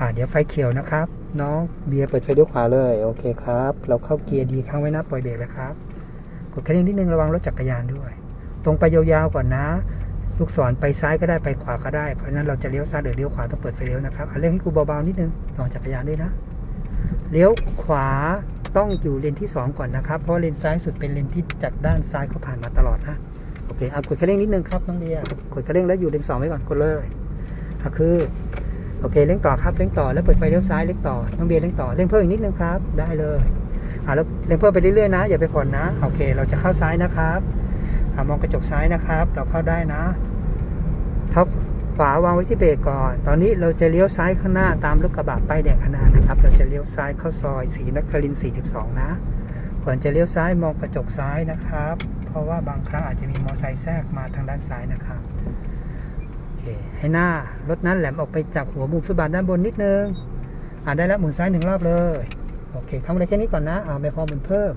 อ่าเดี๋ยวไฟเขียวนะครับ น้องเบียร์เปิดไฟเลี้ยขวาเลย โอเคครับ เราเข้าเกียร์ดีค้างไว้นะปล่อยเบรกเลยครับ กดคันเร่งนิดนึงระวังรถจักรยานด้วย ตรงไปยาวๆก่อนนะ ลูกศรไปซ้ายก็ได้ไปขวาก็ได้ เพราะนั้นเราจะเลี้ยวซ้ายหรือเลี้ยวขวาต้องเปิดไฟเลี้ยวนะครับอะเร่งให้กูเบาๆนิดนึงระวังจักรยานด้วยนะ เลี้ยวขวาต้องอยู่เลนที่ 2 ก่อนนะครับ เพราะเลนซ้ายสุดเป็นเลนที่จากด้านซ้ายเขาผ่านมาตลอดนะ โอเค เอากดคันเร่งนิดนึงครับน้องเดียร์กดคันเร่งแล้วอยู่เลนสองไว้ก่อนกดเลยอะคือ โอเคเร่งต่อครับเร่งต่อแล้วเปิดไฟเลี้ยวซ้ายเร่งต่อน้องเบียร์เร่งต่อเร่งเพิ่มอีกนิดนึงครับ ได้เลยอะแล้วเร่งเพิ่มไปเรื่อยๆนะอย่าไปผ่อนนะโอเค เราจะเข้าซ้ายนะครับอะมองกระจกซ้ายนะครับ เราเข้าได้นะเท้าขวาวางไว้ที่เบรกก่อน ตอนนี้เราจะเลี้ยวซ้ายข้างหน้าตามรถกระบะป้ายแดงข้างหน้านะครับ เราจะเลี้ยวซ้ายเข้าซอยศรีนครินทร์42 นะก่อนจะเลี้ยวซ้ายมองกระจกซ้ายนะครับ เพราะว่าบางครั้งอาจจะมีมอเตอร์ไซค์แทรกมาทางด้านซ้ายนะครับ ให้หน้ารถนั้นแหลมออกไปจากหัวมุมฟุตบาทด้านบนนิดนึงอ่าได้แล้วหมุนซ้ายหนึ่งรอบเลยโอเคเข้ามาได้แค่นี้ก่อนนะอ่าไม่พอหมุนเพิ่ม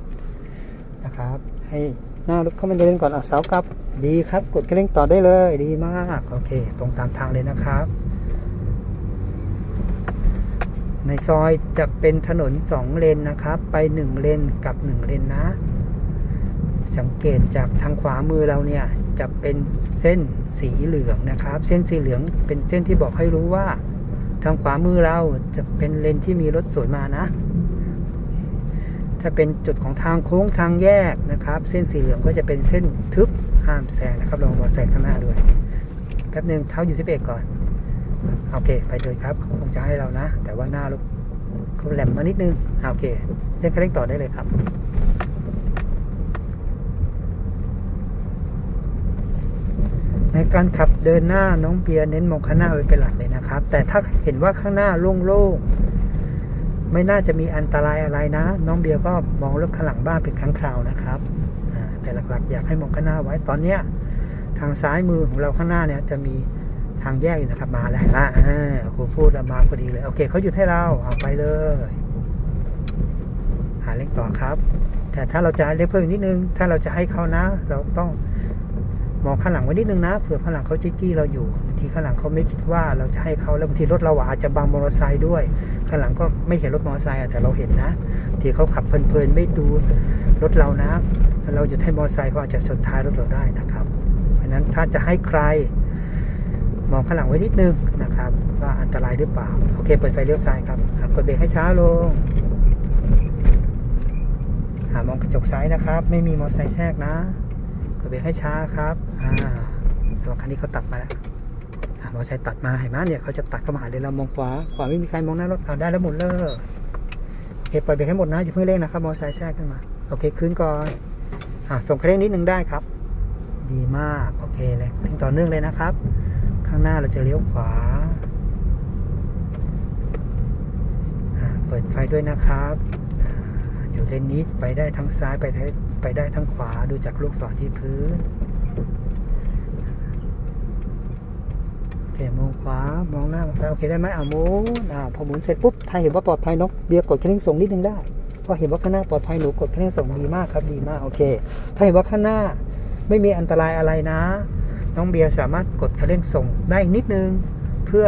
นะครับ ให้หน้ารถเข้ามาในเลนก่อนเอาเสากลับดีครับ กดกระเร่งต่อได้เลยดีมากโอเค ตรงตามทางเลยนะครับ ในซอยจะเป็นถนน 2 เลนนะครับ ไป 1 เลนกับ 1 เลนนะ สังเกตจากทางขวามือเราเนี่ยจะเป็นเส้นสีเหลืองนะครับ เส้นสีเหลืองเป็นเส้นที่บอกให้รู้ว่า ทางขวามือเราจะเป็นเลนที่มีรถสวนมานะ ถ้าเป็นจุดของทางโค้งทางแยกนะครับ เส้นสีเหลืองก็จะเป็นเส้นทึบห้ามแซงนะครับลองมอเตอร์ไซค์ข้างหน้าด้วยแป๊บหนึ่งเท้าอยู่ที่เบรกก่อนโอเค ไปเลยครับเขาคงจะให้เรานะ แต่ว่าหน้ารถเขาแหลมมานิดนึงโอเคเร่งคันเร่งต่อได้เลยครับ ในการขับเดินหน้าน้องเบียร์เน้นมองข้างหน้าไว้เป็นหลักเลยนะครับ แต่ถ้าเห็นว่าข้างหน้าโล่งๆไม่น่าจะมีอันตรายอะไรนะ น้องเบียร์ก็มองรถข้างหลังบ้านเป็นครั้งคราวนะครับแต่หลักๆ อยากให้มองข้างหน้าไว้ตอนเนี้ยทางซ้ายมือของเราข้างหน้าเนี่ยจะมีทางแยกอยู่นะครับมาแล้วอ่าอ่าครูพูดมาพอดีเลยโอเคเขาหยุดให้เราเอาไปเลย หาเล็กต่อครับ แต่ถ้าเราจะเล็กเพิ่มนิดนึง ถ้าเราจะให้เขานะ เราต้อง มองข้างหลังไว้นิดนึงนะเผื่อข้างหลังเขาจี้ๆเราอยู่บางทีข้างหลังเขาไม่คิดว่าเราจะให้เขาแล้วบางทีรถเราอาจจะบังมอเตอร์ไซค์ด้วย ข้างหลังก็ไม่เห็นรถมอเตอร์ไซค์แต่เราเห็นนะบางทีเขาขับเพลินๆไม่ดูรถเรานะเราหยุดให้มอเตอร์ไซค์เขาอาจจะชนท้ายรถเราได้นะครับเพราะนั้นถ้าจะให้ใคร มองข้างหลังไว้นิดนึงนะครับว่าอันตรายหรือเปล่าโอเคเปิดไฟเลี้ยวซ้ายครับกดเบรกให้ช้าลงอ่ามองกระจกซ้ายนะครับ ไม่มีมอเตอร์ไซค์แทรกนะ กดเบรกให้ช้าครับอ่าแต่ว่าคันนี้เขาตัดมาแล้วมอเตอร์ไซค์ตัดมาเห็นไหมเนี่ยเขาจะตัดเข้ามาหาเลยเรามองขวาขวาไม่มีใครมองหน้ารถเอาได้แล้วหมดเลยโอเคปล่อยเบรกให้หมดนะอย่าเพิ่งเร่งนะครับมอเตอร์ไซค์แทรกขึ้นมาโอเคคืนก่อนอ่าส่งเคร่งนิดนึงได้ครับ ดีมากโอเคเลยเร่งต่อเนื่องเลยนะครับ ข้างหน้าเราจะเลี้ยวขวาอ่าเปิดไฟด้วยนะครับออยู่เลนนี้ไปได้ทั้งซ้ายไป ไปได้ทั้งขวาดูจากลูกศรที่พื้นโอเคมองขวามองหน้ามองซ้ายโอเคได้ไหมอ่าหมุนอ่าพอหมุนเสร็จปุ๊บถ้าเห็นว่าปลอดภัยนกเบียร์กดคันเร่งส่งนิดนึงได้พอเห็นว่าข้างหน้าปลอดภัยหนูกดคันเร่งส่งดีมากครับดีมากโอเค ถ้าเห็นว่าข้างหน้าไม่มีอันตรายอะไรนะ น้องเบียร์สามารถกดคันเร่งส่งได้อีกนิดนึง เพื่อ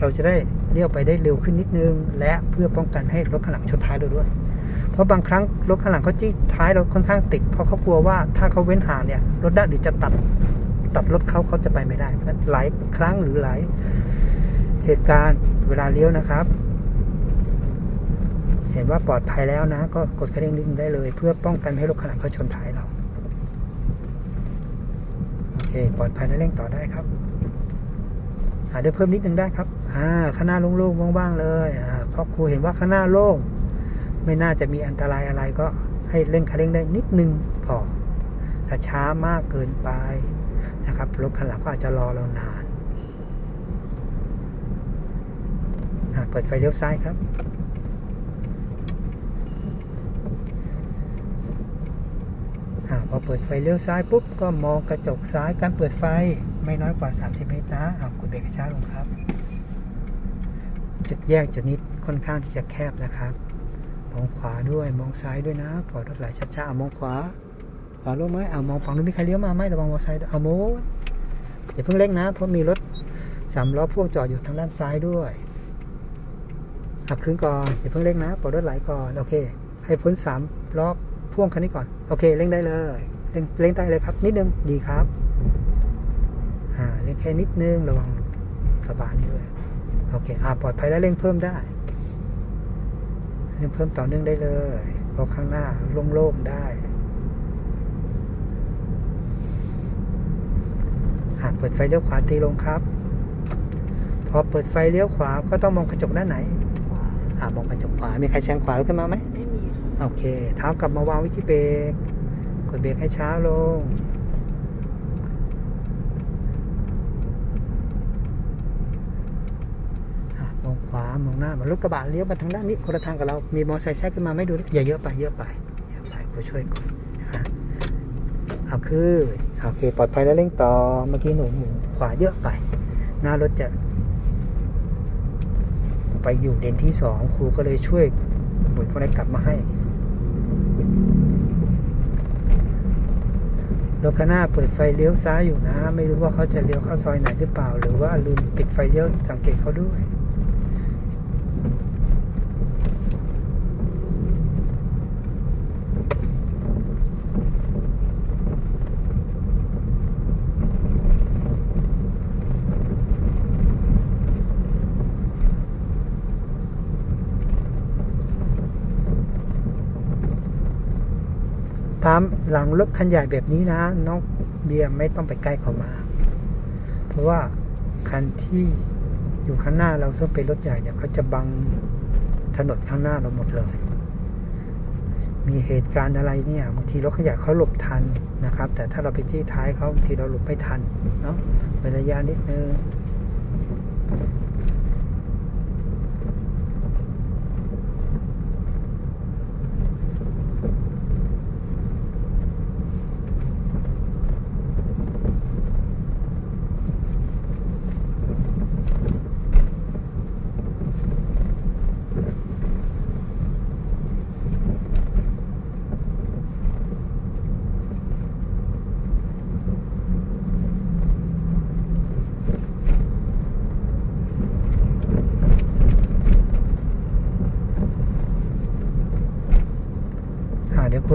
เราจะได้เลี้ยวไปได้เร็วขึ้นนิดนึง และเพื่อป้องกันให้รถข้างหลังชนท้ายเราด้วย เพราะบางครั้งรถข้างหลังเขาจี้ท้ายเราค่อนข้างติด เพราะเขากลัวว่าถ้าเขาเว้นห่างเนี่ยรถด้านอื่นจะตัดตัดรถเขาเขาจะไปไม่ได้เพราะฉะนั้นหลายครั้งหรือหลายเหตุการณ์เวลาเลี้ยวนะครับ เห็นว่าปลอดภัยแล้วนะ ก็กดคันเร่งนิดนึงได้เลย เพื่อป้องกันให้รถข้างหลังเขาชนท้ายเราโอเคปลอดภัยและเร่งต่อได้ครับหาได้เพิ่มนิดนึงได้ครับ อ่า ข้างหน้าโล่งๆว่างๆเลย อ่าเพราะครูเห็นว่าข้างหน้าโล่ง ไม่น่าจะมีอันตรายอะไรก็ให้เร่งคันเร่งได้นิดนึงพอถ้าช้ามากเกินไปนะครับรถข้างหลังก็อาจจะรอเรานาน่าเปิดไฟเลี้ยวซ้ายครับอพอเปิดไฟเลี้ยวซ้ายปุ๊บก็มองกระจกซ้ายการเปิดไฟไม่น้อยกว่า 30 เมตรนะเอากดเบรกช้าลงครับ จุดแยกจุดนี้ค่อนข้างที่จะแคบนะครับ มองขวาด้วยมองซ้ายด้วยนะพอยรถไหลช้าๆเอามองขวาขวาลงไหมเอามองฝั่งนู้นมีใครเลี้ยวมาไหมระวังมอเตอร์ไซค์ด้วยเอาโมอย่าเพิ่งเร่งนะ เพราะมีรถสามล้อพ่วงจอดอยู่ทางด้านซ้ายด้วยหักคืนก่อนอย่าเพิ่งเร่งนะปล่อยรถไหลก่อนโอเค ให้พ้นสามรอพ่วงคันนี้ก่อนโอเคเร่งได้เลยเร่งเร่งได้เลยครับ นิดนึงดีครับอ่าเร่งแค่นิดนึงระวังกระบะนี่ด้วยโอเคอ่าปลอดภัยแล้วเร่งเพิ่มได้ เร่งเพิ่มต่อเนื่องได้เลยเพราะข้างหน้าโล่งๆได้หากเปิดไฟเลี้ยวขวาตีลงครับ พอเปิดไฟเลี้ยวขวาก็ต้องมองกระจกด้านไหนขวาอ่ามองกระจกขวา มีใครแซงขวาขึ้นมาไหมไม่มีค่ะโอเค เท้ากลับมาวางไว้ที่เบรก กดเบรกให้ช้าลง อะมอง ขวามองหน้ามารถกระบะเลี้ยวมาทางด้านนี้คนละทางกับเรา มีมอเตอร์ไซค์แทรกขึ้นมาไม่ดูอย่าเยอะไปเยอะไปเยอะไปเราช่วยก่อนเอาคือโอเคปลอดภัยแล้วเร่งต่อเมื่อกี้หนูหมุนขวาเยอะไป หน้ารถจะ ไปอยู่เลนที่สองครูก็เลยช่วยหมุนคนไหนกลับมาให้รถข้างหน้าเปิดไฟเลี้ยวซ้ายอยู่นะ ไม่รู้ว่าเขาจะเลี้ยวเข้าซอยไหนหรือเปล่า หรือว่าลืมปิดไฟเลี้ยวสังเกตเขาด้วยามหลังรถคันใหญ่แบบนี้นะน้องเบียร์ไม่ต้องไปใกล้เขามา เพราะว่าคันที่อยู่ข้างหน้าเราซึ่งเป็นรถใหญ่เนี่ยเขาจะบังถนนข้างหน้าเราหมดเลย มีเหตุการณ์อะไรเนี่ยบางทีรถขยะเขาหลบทันนะครับ แต่ถ้าเราไปจี้ท้ายเขาบางทีเราหลบไม่ทันเนาะเป็นระยะนิดนึง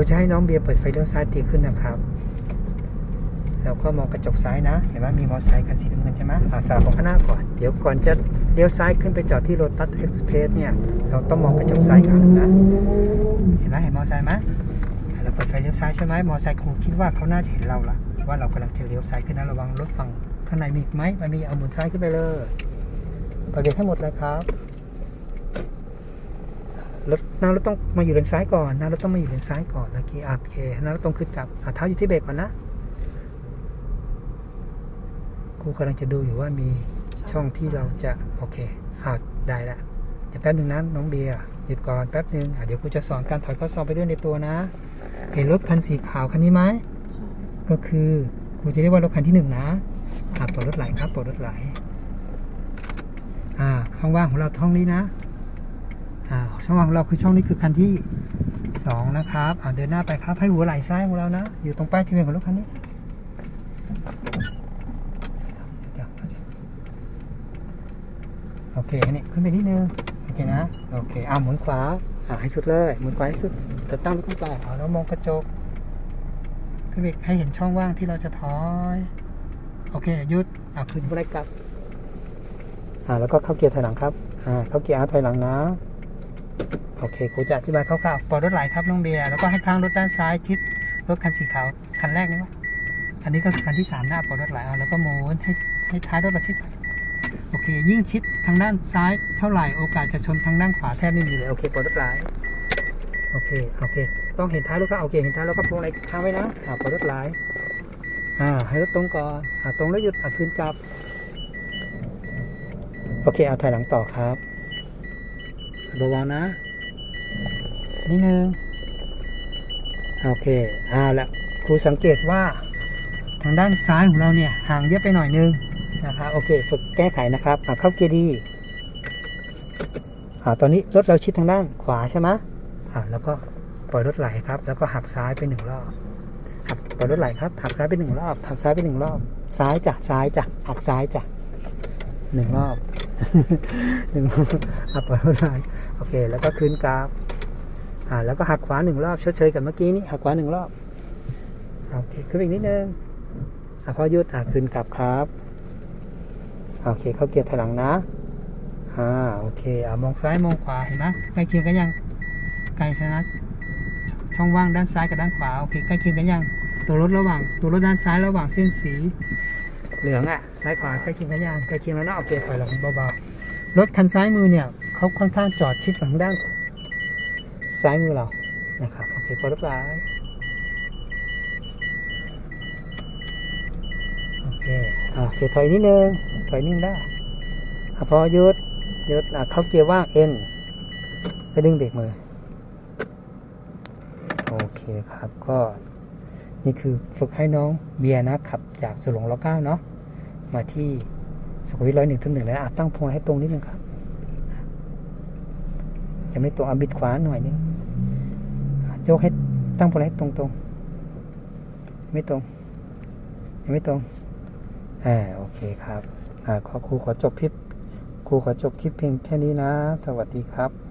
จะให้น้องเบียร์เปิดไฟเลี้ยวซ้ายตีขึ้นนะครับแล้วก็มองกระจกซ้ายนะ เห็นไหมมีมอเตอร์ไซค์คันสีน้ำเงินใช่ไหมอ่าสลับมองข้างหน้าก่อน เดี๋ยวก่อนจะเลี้ยวซ้ายขึ้นไปจอดที่โรตัสเอ็กซ์เพรสเนี่ย เราต้องมองกระจกซ้ายครั้งหนึ่งนะ เห็นไหมเห็นมอเตอร์ไซค์ไหมเราเปิดไฟเลี้ยวซ้ายใช่ไหมมอเตอร์ไซค์ครูคิดว่าเขาน่าจะเห็นเราละว่าเรากำลังจะเลี้ยวซ้ายขึ้นนะระวังรถฝั่งข้างในมีอีกไหมมันมีเอาหมุนซ้ายขึ้นไปเลยเปิดเบรกให้หมดเลยครับ รถหน้ารถต้องมาอยู่เลนซ้ายก่อนหน้ารถต้องมาอยู่เลนซ้ายก่อนโอเคอะโอเคหน้ารถต้องขึ้นกลับอะเท้าอยู่ที่เบรกก่อนนะครูกำลังจะดูอยู่ว่ามีช่องที่เราจะโอเคอะได้ละเดี๋ยวแป๊บหนึ่งนะน้องเบียร์หยุดก่อนแป๊บหนึ่งอะเดี๋ยวครูจะสอนการถอยข้อศอกไปด้วยในตัวนะ เห็นรถคันสีขาวคันนี้ไหมก็คือครูจะเรียกว่ารถคันที่หนึ่งนะอะปลดรถไหลครับปลดรถไหลอ่าข้างว่างของเราท้องนี้นะ อ่าช่องว่างของเราคือช่องนี้คือคันที่สองนะครับอ่าเดินหน้าไปครับให้หัวไหล่ซ้ายของเรานะ อยู่ตรงป้ายทะเบียนของรถคันนี้เดี๋ยวเดี๋ยวโอเคนี่ขึ้นไปนิดนึงโอเคนะโอเคอ่าหมุนขวาอ่าให้สุดเลยหมุนขวาให้สุดแต่ตั้งขึ้นไปเอาแล้วมองกระจกขึ้นไปให้เห็นช่องว่างที่เราจะถอยโอเคหยุดอ่าขึ้นไหล่กลับอ่าแล้วก็เข้าเกียร์ถอยหลังครับอ่าเข้าเกียร์อาถอยหลังนะ โอเคครูจะอธิบายคร่าวๆปล่อยรถไหลครับน้องเบียร์แล้วก็ให้ข้างรถด้านซ้ายชิดรถคันสีขาวคันแรกนี่วะอันนี้ก็คือคันที่สามหน้าปล่อยรถไหลเอาแล้วก็หมุนให้ให้ท้ายรถเราชิดโอเค ยิ่งชิดทางด้านซ้ายเท่าไหร่โอกาสจะชนทางด้านขวาแทบไม่มีเลยโอเคปล่อยรถไหลโอเคโอเค ต้องเห็นท้ายรถก็โอเคเห็นท้ายแล้วก็พวงอะไรค้างไว้นะอ่าปล่อยรถไหลอ่าให้รถตรงก่อนอ่าตรงแล้วหยุดอ่าคืนกลับ โอเคเอาถอยหลังต่อครับ เบาๆนะ นิดนึง โอเคเอาละครูสังเกตว่าทางด้านซ้ายของเราเนี่ยห่างเยอะไปหน่อยนึงนะครับโอเค ฝึกแก้ไขนะครับอะเข้าเกียร์ดีอ่าตอนนี้รถเราชิดทางด้านขวาใช่ไหมอ่าแล้วก็ปล่อยรถไหลครับ แล้วก็หักซ้ายไปหนึ่งรอบหักปล่อยรถไหลครับ หักซ้ายไปหนึ่งรอบหักซ้ายไปหนึ่งรอบ ซ้ายจ้ะซ้ายจ้ะหักซ้ายจ้ะหนึ่งรอบ หนึ่งอะปล่อรถไหลโอเค แล้วก็คืนกราฟอ่าแล้วก็หักขวาหนึ่งรอบชดเชยกับเมื่อกี้นี้หักขวาหนึ่งรอบโอเคขึ้นอีกนิดนึงอะพอยุดอะคืนกลับครับโอเคเข้าเกียร์ถอยหลังนะอ่าโอเคอะมองซ้ายมองขวาเห็นไหมใกล้เคียงกันยังไกลขนาดช่องว่างด้านซ้ายกับด้านขวาโอเคใกล้เคียงกันยังตัวรถระหว่างตัวรถด้านซ้ายระหว่างเส้นสี เหลืองอะซ้ายขวาใกล้เคียงกันยังใกล้เคียงแล้วเนาะโอเคถอยหลังเบาๆรถคันซ้ายมือเนี่ยเขาค่อนข้างจอดชิดหลังด้าน ซ้ายมือเรานะครับโอเคพอเรียบร้อยโอเคโอเคถอยนิดนึงถอยนิดนึงได้อพอยุดยุดเข้าเกียร์ว่างเอ็นไปดึงเบรกมือโอเคครับก็นี่คือฝึกให้น้องเบียร์นะขับจากสุหลงร้อเก้าเนาะ มาที่สุขุมวิทร้อยหนึ่งถึงหนึ่งแล้วอะตั้งพวงให้ตรงนิดนึงครับยังไม่ตรงเอาบิดขวาหน่อยนึงยกให้ตั้งพวงให้ตรงตรงไม่ตรงยังไม่ตรงอ่าโอเคครับอ่าขอครูขอจบคลิปครูขอจบคลิปเพียงแค่นี้นะ สวัสดีครับ